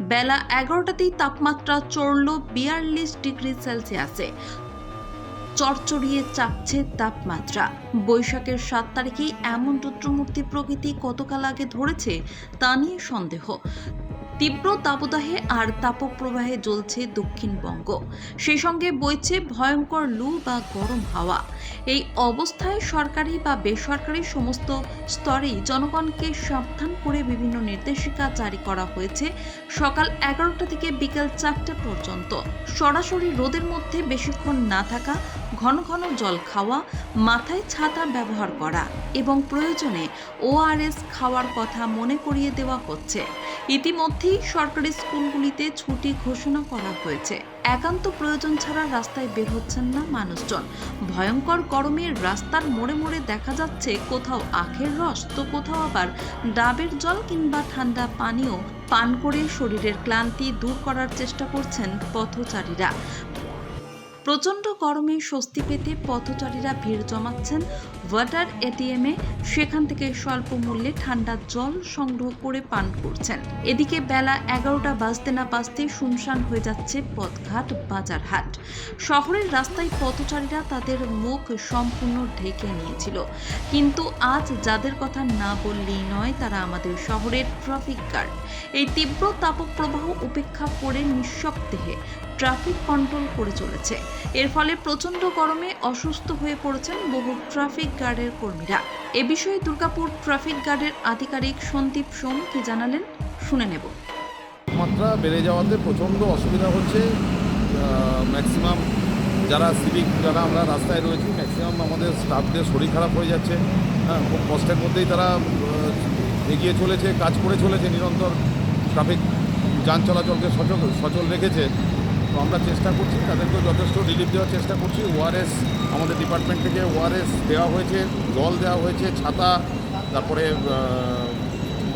বেলা এগারোটাতেই তাপমাত্রা চড়ল বিয়াল্লিশ ডিগ্রি সেলসিয়াসে। চড়চড়িয়ে চাপছে তাপমাত্রা। বৈশাখের সাত তারিখেই এমন রুদ্রমূর্তি প্রকৃতি কতকাল আগে ধরেছে, তা নিয়ে সন্দেহ। তীব্র তাপদাহে আর তাপক প্রবাহে জ্বলছে দক্ষিণবঙ্গ। সেই সঙ্গে বইছে ভয়ঙ্কর লু বা গরম হাওয়া। এই অবস্থায় সরকারি বা বেসরকারি সমস্ত স্তরেই জনগণকে সাবধান করে বিভিন্ন নির্দেশিকা জারি করা হয়েছে সকাল এগারোটা থেকে বিকেল চারটে পর্যন্ত। সরাসরি রোদের মধ্যে বেশিক্ষণ না থাকা ঘন ঘন জল খাওয়া, মাথায় ছাতা ব্যবহার করা এবং প্রয়োজনে ওআরএস খাওয়ার কথা মনে করিয়ে দেওয়া হচ্ছে। ইতিমধ্যেই সরকারি স্কুলগুলিতে ছুটি ঘোষণা করা হয়েছে। একান্ত প্রয়োজন ছাড়া রাস্তায় বের হচ্ছেন না মানুষজন। ভয়ঙ্কর গরমে রাস্তার মোড়ে মোড়ে দেখা যাচ্ছে কোথাও আখের রস, তো কোথাও আবার ডাবের জল কিংবা ঠান্ডা পানীয় পান করে শরীরের ক্লান্তি দূর করার চেষ্টা করছেন পথচারীরা। প্রচণ্ড গরমে স্বস্তি পেতে পথচারীরা ভিড় জমাচ্ছেন ওয়াটার এটিএমে সেখান থেকে স্বল্প মূল্যে ঠান্ডা জল সংগ্রহ করে পান করছেন। এদিকে বেলা এগারোটা বাজতে না বাজতে শুনশান হয়ে যাচ্ছে পথঘাট বাজারহাট। শহরের রাস্তায় পথচারীরা তাদের মুখ সম্পূর্ণ ঢেকে নিয়েছিল। কিন্তু আজ যাদের কথা না বললেই নয়, তারা আমাদের শহরের ট্রাফিক গার্ড। এই তীব্র তাপপ্রবাহ উপেক্ষা করে নিঃশব্দেহে ট্রাফিক কন্ট্রোল করে চলেছে। এর ফলে প্রচণ্ড গরমে অসুস্থ হয়ে পড়েছেন বহু ট্রাফিক গার্ডের কর্মীরা। এ বিষয়ে দুর্গাপুর ট্রাফিক গার্ডের আধিকারিক সন্দীপ সোম কি জানালেন, শুনে নেব। তাপমাত্রা বেড়ে যাওয়াতে প্রচণ্ড অসুবিধা হচ্ছে। ম্যাক্সিমাম যারা সিভিক যারা আমরা রাস্তায় রয়েছি ম্যাক্সিমাম আমাদের স্টাফদের শরীর খারাপ হয়ে যাচ্ছে। হ্যাঁ খুব কষ্টের মধ্যেই তারা এগিয়ে চলেছে, কাজ করে চলেছে, নিরন্তর ট্রাফিক যান চলাচলকে সচল সচল রেখেছে। তো আমরা চেষ্টা করছি, তাদেরকেও যথেষ্ট রিলিফ দেওয়ার চেষ্টা করছি। ওআরএস আমাদের ডিপার্টমেন্ট থেকে ওআরএস দেওয়া হয়েছে, জল দেওয়া হয়েছে, ছাতা, তারপরে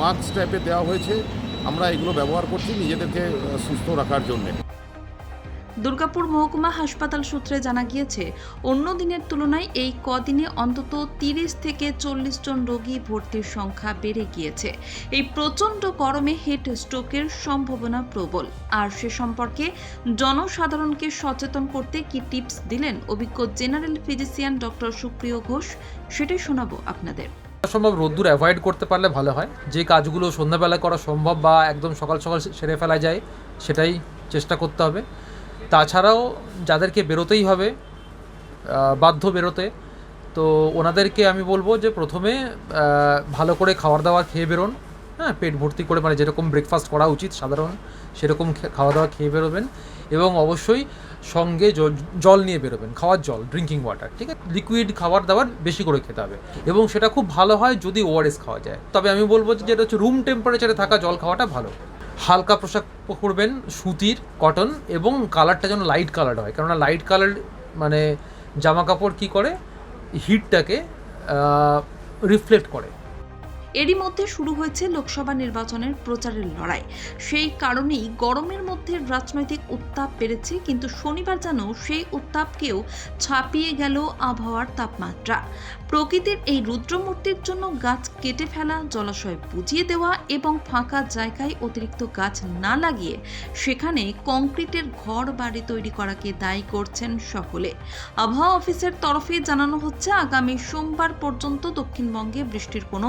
মাস্ক টাইপের দেওয়া হয়েছে। আমরা এগুলো ব্যবহার করছি নিজেদেরকে সুস্থ রাখার জন্যে। দুর্গাপুর মহকুমা হাসপাতাল সূত্রে জানা গিয়েছে, অন্য দিনের তুলনায় এই কদিনে অন্তত তিরিশ থেকে চল্লিশ জন রোগী ভর্তির সংখ্যা বেড়ে গিয়েছে। এই প্রচণ্ড গরমে হেড স্ট্রোকের সম্ভাবনা প্রবল। আর সে সম্পর্কে জনসাধারণকে সচেতন করতে কি টিপস দিলেন অভিজ্ঞ জেনারেল ফিজিশিয়ান ডক্টর সুপ্রিয় ঘোষ, সেটাই শোনাবো আপনাদের। সম্ভব রোদ্দুর অ্যাভয়েড করতে পারলে ভালো হয়। যে কাজগুলো সন্ধ্যাবেলা করা সম্ভব বা একদম সকাল সকাল সেরে ফেলা যায়, সেটাই চেষ্টা করতে হবে। তাছাড়াও যাদেরকে বেরোতেই হবে বাধ্য বেরোতে, তো ওনাদেরকে আমি বলব যে প্রথমে ভালো করে খাবার দাবার খেয়ে বেরোন হ্যাঁ পেট ভর্তি করে মানে যেরকম ব্রেকফাস্ট করা উচিত সাধারণ, সেরকম খাওয়া দাওয়া খেয়ে বেরোবেন এবং অবশ্যই সঙ্গে জল নিয়ে বেরোবেন, খাওয়ার জল ড্রিঙ্কিং ওয়াটার ঠিক আছে? লিকুইড খাবার দাবার বেশি করে খেতে হবে এবং সেটা খুব ভালো হয় যদি ওআরএস খাওয়া যায়। তবে আমি বলব যে যেটা হচ্ছে রুম টেম্পারেচারে থাকা জল খাওয়াটা ভালো। হালকা পোশাক পরবেন, সুতির কটন এবং কালারটা যেন লাইট কালার হয়। কেননা লাইট কালার মানে জামা কাপড় কী করে? হিটটাকে রিফ্লেক্ট করে। এরই মধ্যে শুরু হয়েছে লোকসভা নির্বাচনের প্রচারের লড়াই। সেই কারণেই গরমের মধ্যে রাজনৈতিক উত্তাপ বেড়েছে, কিন্তু শনিবার যেন সেই উত্তাপকেও ছাপিয়ে গেল আবহাওয়ার তাপমাত্রা। প্রকৃতির এই রুদ্রমূর্তির জন্য গাছ কেটে ফেলা, জলাশয় বুঝিয়ে দেওয়া এবং ফাঁকা জায়গায় অতিরিক্ত গাছ না লাগিয়ে সেখানে কংক্রিটের ঘর বাড়ি তৈরি করাকে দায়ী করছেন সকলে। আবহাওয়া অফিসের তরফে জানানো হচ্ছে, আগামী সোমবার পর্যন্ত দক্ষিণবঙ্গে বৃষ্টির কোনো